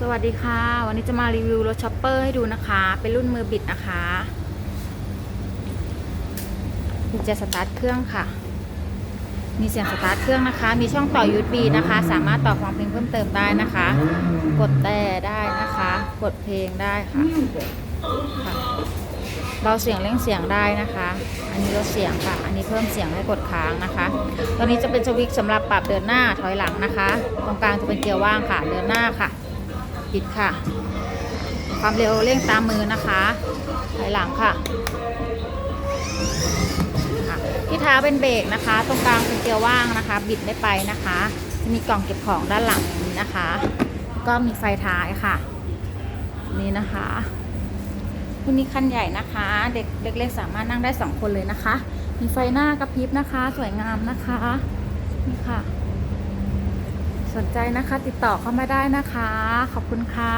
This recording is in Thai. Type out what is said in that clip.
สวัสดีค่ะ วันนี้จะมารีวิวรถช็อปเปอร์ให้ดูนะคะ เป็นรุ่นมือบิดนะคะจะสตาร์ทเครื่องค่ะ มีเสียงสตาร์ทเครื่องนะคะ มีช่องต่อ USB นะคะ สามารถต่อฟังเพลงเพิ่มเติมได้นะคะ กดแต่ได้นะคะ กดเพลงได้ค่ะคะเบาเสียงเร่งเสียงได้นะคะ อันนี้ลดเสียงค่ะ อันนี้เพิ่มเสียงให้กดค้างนะคะ ตัวนี้จะเป็นสวิตช์สำหรับปรับเดินหน้าถอยหลังนะคะ ตรงกลางจะเป็นเกียร์ว่างค่ะ เดินหน้าค่ะ ปิดค่ะ ความเร็วเร่งตามมือนะคะถอยหลังค่ะที่เท้าเป็นเบรกนะคะ ตรงกลางเป็นเกียร์ว่างนะคะ บิดไม่ไปนะคะ จะมีกล่องเก็บของด้านหลังอย่างนี้นะคะ ก็มีไฟท้ายค่ะ นี่นะคะคุณนี้คันใหญ่นะคะ เด็กเล็กๆสามารถนั่งได้สองคนเลยนะคะ มีไฟหน้ากระพริบนะคะ สวยงามนะคะ นี่ค่ะ สนใจนะคะติดต่อเข้ามาได้นะคะ ขอบคุณค่ะ